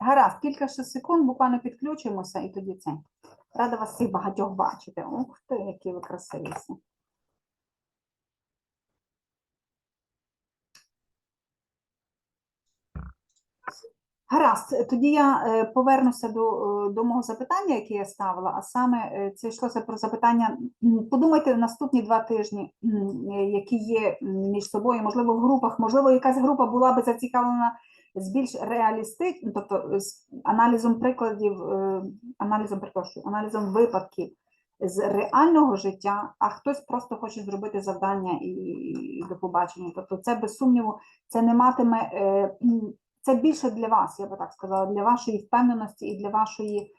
Гаразд, кілька ще секунд, буквально підключимося і тоді це. Рада вас всіх багатьох бачити. Ух ти, які ви красиві всі. Гаразд, тоді я е, повернуся до, е, до мого запитання, яке я ставила, а саме е, це йшлося про запитання. Подумайте наступні два тижні, які є між собою, можливо, в групах, можливо, якась група була би зацікавлена з більш реалістичним, тобто з аналізом прикладів, е, аналізом, перепрошую, аналізом випадків з реального життя, а хтось просто хоче зробити завдання і, і до побачення. Тобто, це без сумніву, це не матиме. е, Це більше для вас, я би так сказала, для вашої впевненості і для вашої.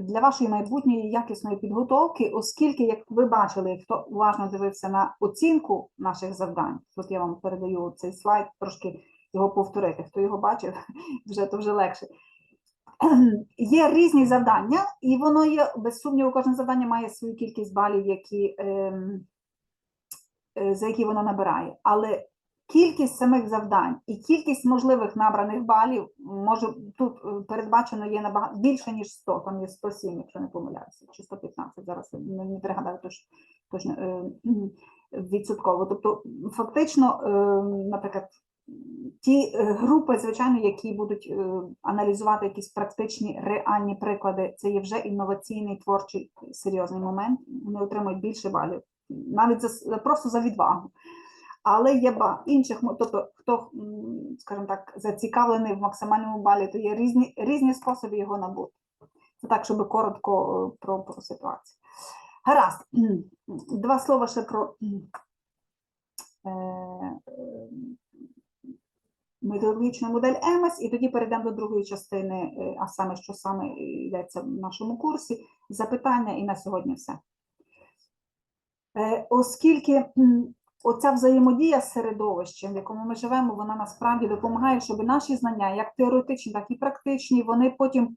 Для вашої майбутньої якісної підготовки, оскільки, як ви бачили, хто уважно дивився на оцінку наших завдань, тут я вам передаю цей слайд, трошки його повторити. Хто його бачив, вже то вже легше. Є різні завдання, і воно є без сумніву, кожне завдання має свою кількість балів, які, ем, е, за які воно набирає. Але кількість самих завдань і кількість можливих набраних балів може тут е, передбачено є набагато більше, ніж 100, там є 107, якщо не помиляюся, чи 115, зараз не, не пригадаю точно, точно е, відсотково. Тобто, фактично, е, наприклад, ті групи, звичайно, які будуть аналізувати якісь практичні реальні приклади, це є вже інноваційний творчий серйозний момент. Вони отримують більше балів, навіть за, просто за відвагу. Але є ба інших, тобто, хто, скажімо так, зацікавлений в максимальному балі, то є різні, різні способи його набути. Це так, щоб коротко е, про, про ситуацію. Гаразд, два слова ще про е, е, методологічну модель ЕМЕС, і тоді перейдемо до другої частини, а саме, що саме йдеться в нашому курсі, запитання і на сьогодні все. Оскільки оця взаємодія з середовищем, в якому ми живемо, вона насправді допомагає, щоб наші знання, як теоретичні, так і практичні, вони потім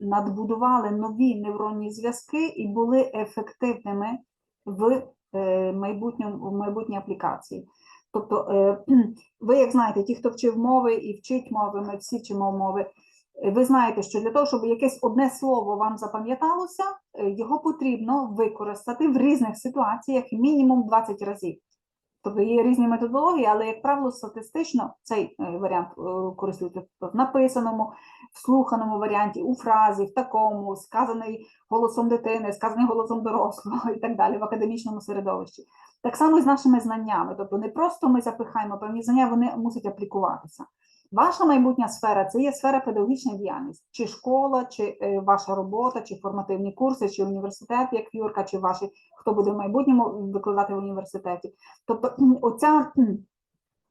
надбудували нові невронні зв'язки і були ефективними в е, майбутньому в майбутній аплікації. Тобто, е, ви, як знаєте, ті, хто вчив мови і вчить мови, ми всі вчимо мови. е, Ви знаєте, що для того, щоб якесь одне слово вам запам'яталося, його потрібно використати в різних ситуаціях мінімум 20 разів. Тобто є різні методології, але, як правило, статистично цей е, варіант е, користується в написаному, в слуханому варіанті, у фразі, в такому, сказаний голосом дитини, сказаний голосом дорослого і так далі в академічному середовищі. Так само і з нашими знаннями. Тобто не просто ми запихаємо певні знання, вони мусять аплікуватися. Ваша майбутня сфера це є сфера педагогічної діяльності, чи школа, чи е, ваша робота, чи формативні курси, чи університет, як Юрка, чи ваші, хто буде в майбутньому викладати в університеті. Тобто, оця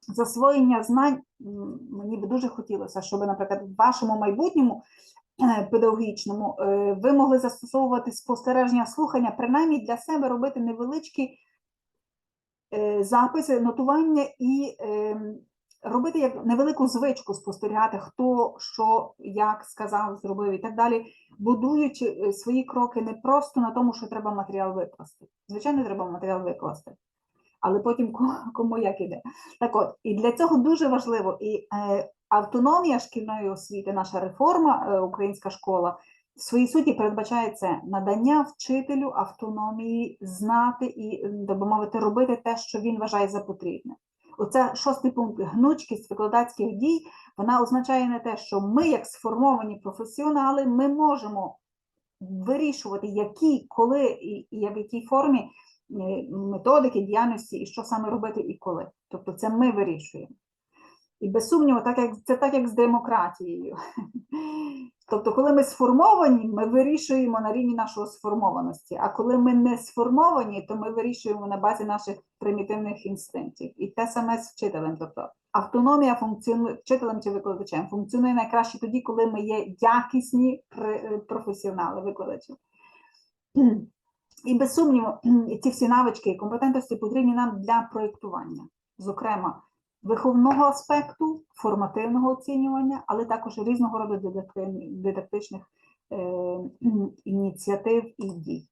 засвоєння знань мені би дуже хотілося, щоб, наприклад, в вашому майбутньому е, педагогічному е, ви могли застосовувати спостереження слухання, принаймні для себе робити невеличкі записи, нотування і ем, робити як невелику звичку спостерігати, хто що, як сказав, зробив і так далі, будуючи е, свої кроки не просто на тому, що треба матеріал викласти. Звичайно, треба матеріал викласти, але потім кому як іде. Так от, і для цього дуже важливо і е, автономія шкільної освіти, наша реформа, е, українська школа. В своїй суті передбачає це надання вчителю автономії знати і, так би мовити, робити те, що він вважає за потрібне. Оце шостий пункт гнучкість викладацьких дій. Вона означає не те, що ми, як сформовані професіонали, ми можемо вирішувати, які, коли і, і в якій формі е, методики діяльності, і що саме робити і коли. Тобто це ми вирішуємо. І без сумніву, так як це так як з демократією. Тобто, коли ми сформовані, ми вирішуємо на рівні нашої сформованості. А коли ми не сформовані, то ми вирішуємо на базі наших примітивних інстинктів. І те саме з вчителем. Тобто автономія функціонує вчителем чи викладачем функціонує найкраще тоді, коли ми є якісні пр- професіонали, викладачі. І без сумніву, ці всі навички і компетентності потрібні нам для проєктування, зокрема, виховного аспекту, формативного оцінювання, але також різного роду дидактичних е, ініціатив і дій.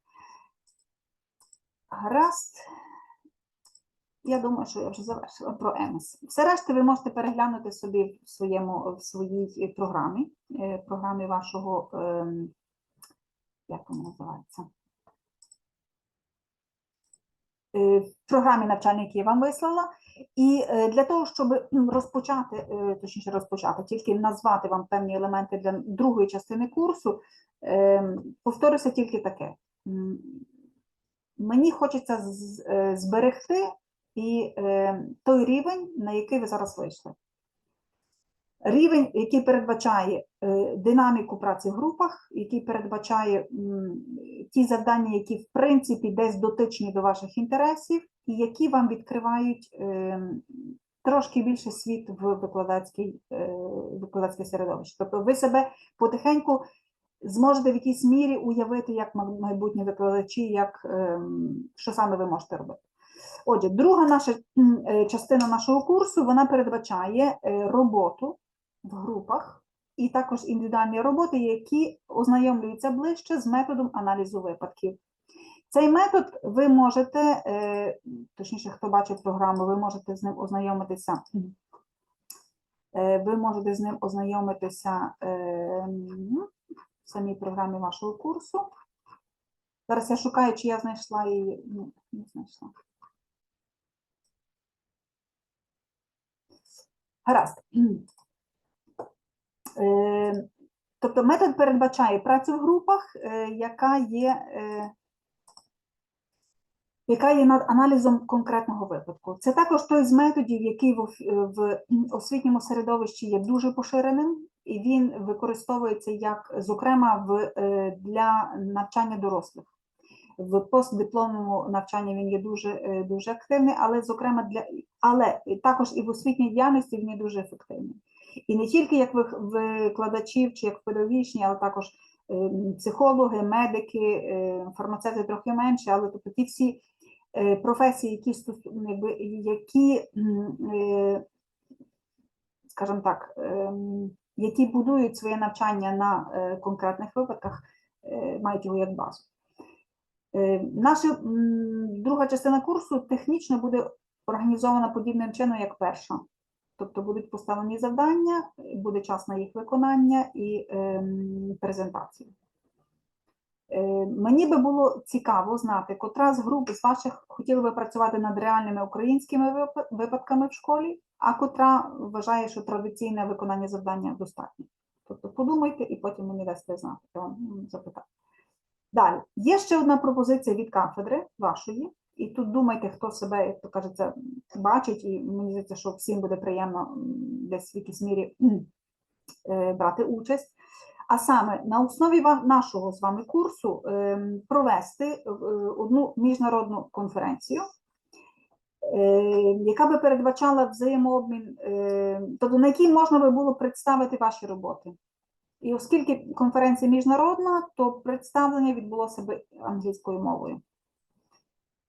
Гаразд. я думаю, що я вже завершила про ЕМС. Все решта ви можете переглянути собі в своєму в своїй програмі, е, програмі вашого, ем, як вона називається? Е, програмі навчання, які я вам вислала. І е, для того, щоб розпочати, е, точніше розпочати, тільки назвати вам певні елементи для другої частини курсу, повторюся тільки таке. Мені хочеться зберегти і той рівень, на який ви зараз вийшли. Рівень, який передбачає е, динаміку праці в групах, який передбачає ті завдання, які в принципі десь дотичні до ваших інтересів, і які вам відкривають е, трошки більше світ в викладацькій, е, викладацьке середовище. Тобто ви себе потихеньку зможете в якійсь мірі уявити як май- майбутні викладачі, як, ем, що саме ви можете робити. Отже, друга наша частина нашого курсу вона передбачає роботу в групах і також індивідуальні роботи, які ознайомлюються ближче з методом аналізу випадків. Цей метод ви можете, е, точніше, хто бачить програму, ви можете з ним ознайомитися. Е, Ви можете з ним ознайомитися е, в самій програмі вашого курсу. Зараз я шукаю, чи я знайшла її. Ні, не знайшла. Гаразд. Е, Тобто метод передбачає працю в групах, е, яка є, е, яка є над аналізом конкретного випадку. Це також той з методів, який в, освітньому середовищі є дуже поширеним, і він використовується як, зокрема, в, для навчання дорослих. В постдипломному навчанні він є дуже, дуже активний, але, зокрема, для, але також і в освітній діяльності він є дуже ефективний. І не тільки як викладачів чи як педагогічні, але також е, психологи, медики, е, фармацевти трохи менше, але тобто ті всі е, професії, які, які е, скажімо так, які будують своє навчання на конкретних випадках, мають його як базу. Наша друга частина курсу технічно буде організована подібним чином, як перша. Тобто будуть поставлені завдання, буде час на їх виконання і ем, презентацію. Е, Мені би було цікаво знати, котра з груп з ваших хотіли би працювати над реальними українськими випадками в школі, а котра вважає, що традиційне виконання завдання достатньо. Тобто подумайте і потім мені дасте знати, я вам запитаю. Далі, є ще одна пропозиція від кафедри вашої, і тут думайте, хто себе, як то кажеться, бачить, і мені здається, що всім буде приємно десь в якійсь мірі е, брати участь. А саме на основі нашого з вами курсу ем, провести е, одну міжнародну конференцію, е, яка би передбачала взаємообмін, тобто на якій можна би було представити ваші роботи. І оскільки конференція міжнародна, то представлення відбулося би англійською мовою.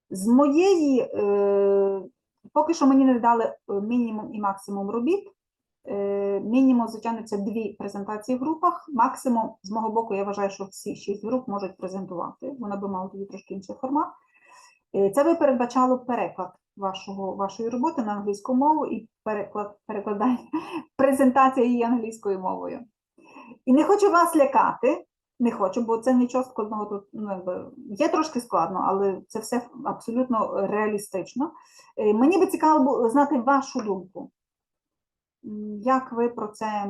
З моєї, е, поки що мені не дали е, мінімум і максимум робіт. Е, Мінімум, звичайно, це дві презентації в групах. Максимум, з мого боку, я вважаю, що всі шість груп можуть презентувати. Вона би мала тоді трошки інший формат. Е, Це би передбачало переклад вашого, вашої роботи на англійську мову і переклад, перекладання, презентація її англійською мовою. І не хочу вас лякати, не хочу, бо це нічого складного тут ну, є трошки складно, але це все абсолютно реалістично. Е, Мені би цікаво було знати вашу думку. Як ви про це?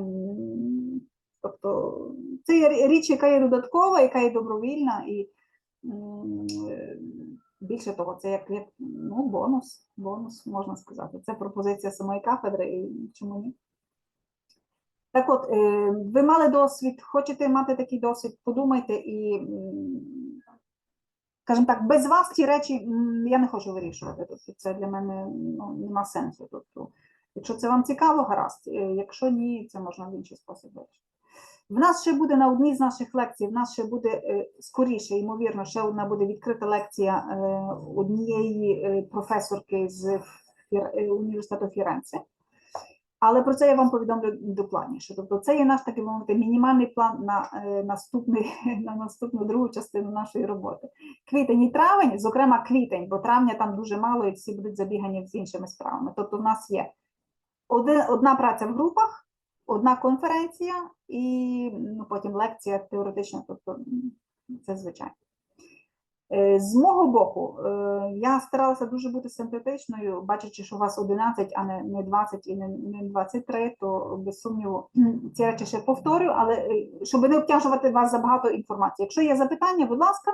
Тобто, це є річ, яка є додаткова, яка є добровільна, і е, більше того, це як, як ну, бонус, бонус, можна сказати. Це пропозиція самої кафедри, і чому ні? Так от, е, ви мали досвід, хочете мати такий досвід, подумайте і, скажімо так, без вас ті речі я не хочу вирішувати. Тобто це для мене ну, нема сенсу. Тобто, якщо це вам цікаво, гаразд. Е, Якщо ні, це можна в інший спосіб вирішити. В нас ще буде на одній з наших лекцій, в нас ще буде е, скоріше, ймовірно, ще одна буде відкрита лекція однієї професорки з університету Фіренце. Але про це я вам повідомлю докладніше. Тобто, це є наш такий мовити мінімальний план на е, наступний на наступну другу частину нашої роботи. Квітень і травень, зокрема квітень, бо травня там дуже мало і всі будуть забігані з іншими справами. Тобто, в нас є одна праця в групах, одна конференція і ну, потім лекція теоретична, тобто це звичайно. Е, З мого боку, е, я старалася дуже бути синтетичною, бачачи, що у вас 11, а не, не 20 і не, не 23, то без сумніву ці речі ще повторю, але е, щоб не обтяжувати вас забагато інформації. Якщо є запитання, будь ласка,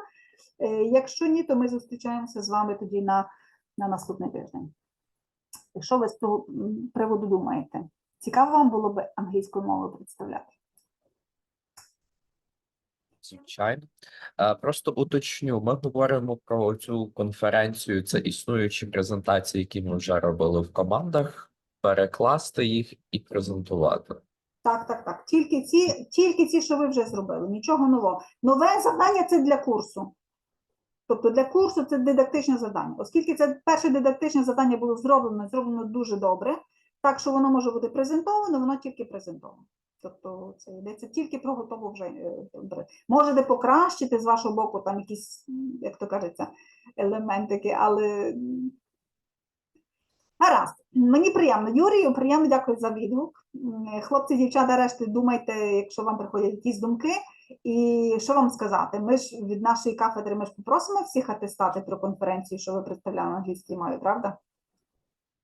якщо ні, то ми зустрічаємося з вами тоді на, на наступний тиждень. Що ви з того приводу думаєте? Цікаво вам було б англійською мовою представляти? Звичайно. Е, Просто уточню, ми говоримо про цю конференцію, це існуючі презентації, які ми вже робили в командах, перекласти їх і презентувати. Так, так, так. Тільки ці, тільки ці, що ви вже зробили, нічого нового. Нове завдання це для курсу. Тобто для курсу це дидактичне завдання. Оскільки це перше дидактичне завдання було зроблено, зроблено дуже добре, так що воно може бути презентовано, воно тільки презентовано. Тобто це йдеться тільки про готову вже. е. Можете покращити з вашого боку там якісь, як то кажеться, елементики, але Гаразд, мені приємно. Юрію, приємно дякую за відгук. Хлопці, дівчата, решти, думайте, якщо вам приходять якісь думки. І що вам сказати? Ми ж від нашої кафедри ми ж попросимо всіх атестати про конференцію, що ви представляли англійській мові, правда?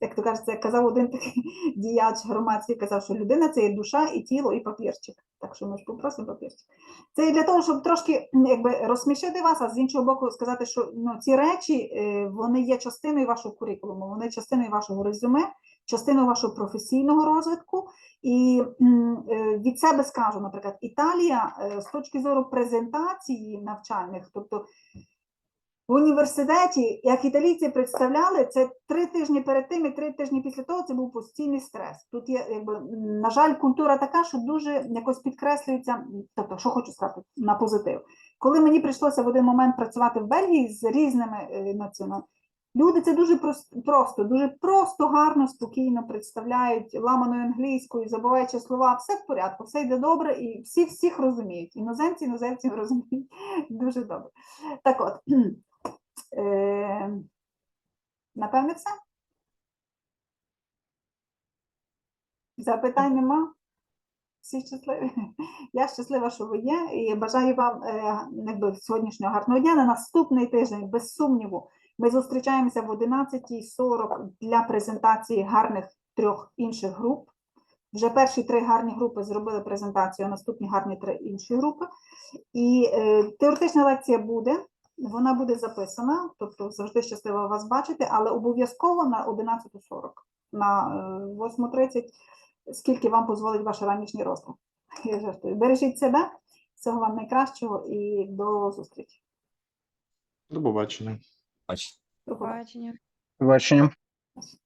Як то кажеться, казав один такий діяч громадський, казав, що людина це є душа і тіло, і папірчик. Так що ми ж попросимо папірчик. Це і для того, щоб трошки якби розсмішити вас, а з іншого боку сказати, що ну, ці речі е, вони є частиною вашого курикулуму, вони частиною вашого резюме, частиною вашого професійного розвитку. І е, від себе скажу, наприклад, Італія е, з точки зору презентації навчальних, тобто в університеті, як італійці представляли, це три тижні перед тим і три тижні після того це був постійний стрес. Тут є, якби, на жаль, культура така, що дуже якось підкреслюється, тобто, що хочу сказати на позитив. Коли мені прийшлося в один момент працювати в Бельгії з різними е, національними, люди це дуже просто, дуже просто, гарно, спокійно представляють ламаною англійською, забуваючи слова, все в порядку, все йде добре, і всі всіх розуміють. Іноземці, іноземців розуміють дуже добре. Так от. Е, напевне, все. Запитань нема? Всі щасливі? Я щаслива, що ви є, і бажаю вам е, якби, сьогоднішнього гарного дня. На наступний тиждень, без сумніву, ми зустрічаємося в 11.40 для презентації гарних трьох інших груп. Вже перші три гарні групи зробили презентацію, а наступні гарні три інші групи. І е, теоретична лекція буде, вона буде записана, тобто завжди щаслива вас бачити, але обов'язково на 11.40, на е, 8.30, скільки вам дозволить ваш ранішній розклад. Я жартую. Бережіть себе, всього вам найкращого і до зустрічі. До побачення. До побачення. Побачення. Бачення.